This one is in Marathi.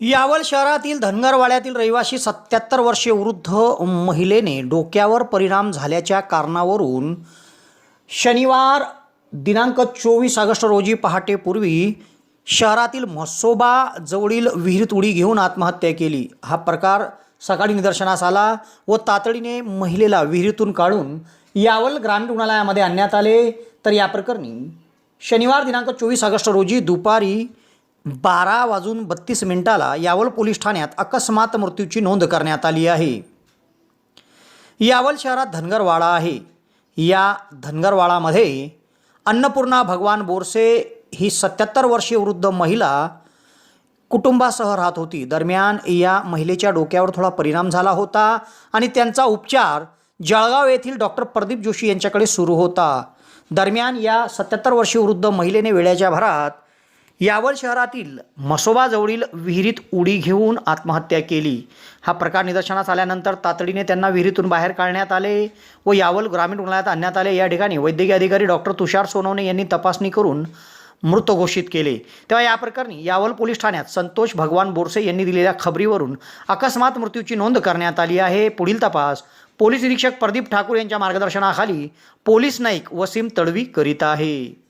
यावल शहरातील धनगरवाड्यातील रहिवाशी सत्याहत्तर वर्षे वृद्ध महिलेने डोक्यावर परिणाम झाल्याच्या कारणावरून शनिवार दिनांक चोवीस ऑगस्ट रोजी पहाटेपूर्वी शहरातील म्हसोबा जवळील विहिरीत उडी घेऊन आत्महत्या केली. हा प्रकार सकाळी निदर्शनास आला व तातडीने महिलेला विहिरीतून काढून यावल ग्रामीण रुग्णालयामध्ये आणण्यात आले. तर या प्रकरणी शनिवार दिनांक चोवीस ऑगस्ट रोजी दुपारी बारा वाजून बत्तीस मिनिटाला यावल पोलीस ठाण्यात अकस्मात मृत्यूची नोंद करण्यात आली आहे. यावल शहरात धनगरवाडा आहे. या धनगरवाडामध्ये अन्नपूर्णा भगवान बोरसे ही सत्याहत्तर वर्षीय वृद्ध महिला कुटुंबासह राहत होती. दरम्यान या महिलेच्या डोक्यावर थोडा परिणाम झाला होता आणि त्यांचा उपचार जळगाव येथील डॉक्टर प्रदीप जोशी यांच्याकडे सुरू होता. दरम्यान या सत्याहत्तर वर्षीय वृद्ध महिलेने वेळ्याच्या भरात यावल शहरातील मसोबाजवळील विहिरीत उडी घेऊन आत्महत्या केली. हा प्रकार निदर्शनास आल्यानंतर तातडीने त्यांना विहिरीतून बाहेर काढण्यात आले व यावल ग्रामीण रुग्णालयात आणण्यात आले. या ठिकाणी वैद्यकीय अधिकारी डॉक्टर तुषार सोनवणे यांनी तपासणी करून मृत घोषित केले. तेव्हा या प्रकरणी यावल पोलीस ठाण्यात संतोष भगवान बोरसे यांनी दिलेल्या खबरीवरून अकस्मात मृत्यूची नोंद करण्यात आली आहे. पुढील तपास पोलीस निरीक्षक प्रदीप ठाकूर यांच्या मार्गदर्शनाखाली पोलीस नाईक वसीम तडवी करीत आहे.